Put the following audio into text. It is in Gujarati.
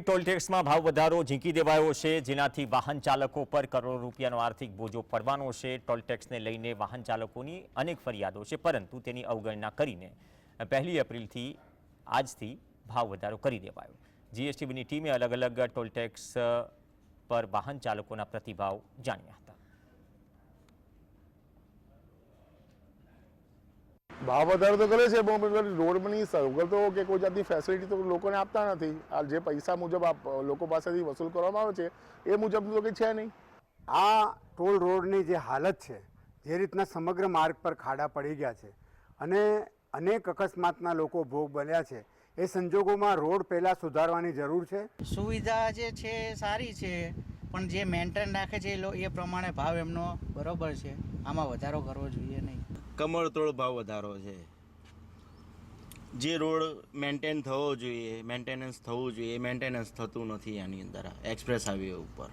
ટોલ ટેક્સમાં ભાવ વધારો ઝીંકી દેવાયો છે. જેનાથી વાહન ચાલકો પર કરોડો રૂપિયાનો આર્થિક બોજો પડવાનો છે. ટોલ ટેક્સને લઈને વાહન ચાલકોની અનેક ફરિયાદો છે, પરંતુ તેની અવગણના કરીને પહેલી એપ્રિલથી આજથી ભાવ વધારો કરી દેવાયો. જીએસટીબીની ટીમે અલગ અલગ ટોલ ટેક્સ પર વાહન ચાલકોના પ્રતિભાવ જાણ્યા હતા. ભાવ વધારો તો કરે છે પણ રોડની સગવડ તો કે કોઈ જાતની ફેસિલિટી તો લોકોને આપતા નથી. આ જે પૈસા મુજબ આપ લોકો પાસેથી વસૂલ કરવામાં આવે છે એ મુજબ તો કંઈ છે નહીં. આ ટોલ રોડની જે હાલત છે જે રીતના સમગ્ર માર્ગ પર ખાડા પડી ગયા છે અને અનેક અકસ્માતના લોકો ભોગ બન્યા છે એ સંજોગોમાં રોડ પહેલાં સુધારવાની જરૂર છે? સુવિધા જે છે સારી છે. પણ જે મેન્ટેન રાખે છે એ પ્રમાણે ભાવ એમનો બરોબર છે. આમાં વધારો કરવો જોઈએ નહીં. કમળતોડ ભાવ વધારો છે. જે રોડ મેન્ટેન થવો જોઈએ મેન્ટેનન્સ થવું જોઈએ મેન્ટેનન્સ થતું નથી આની અંદર એક્સપ્રેસ હાઈવે ઉપર.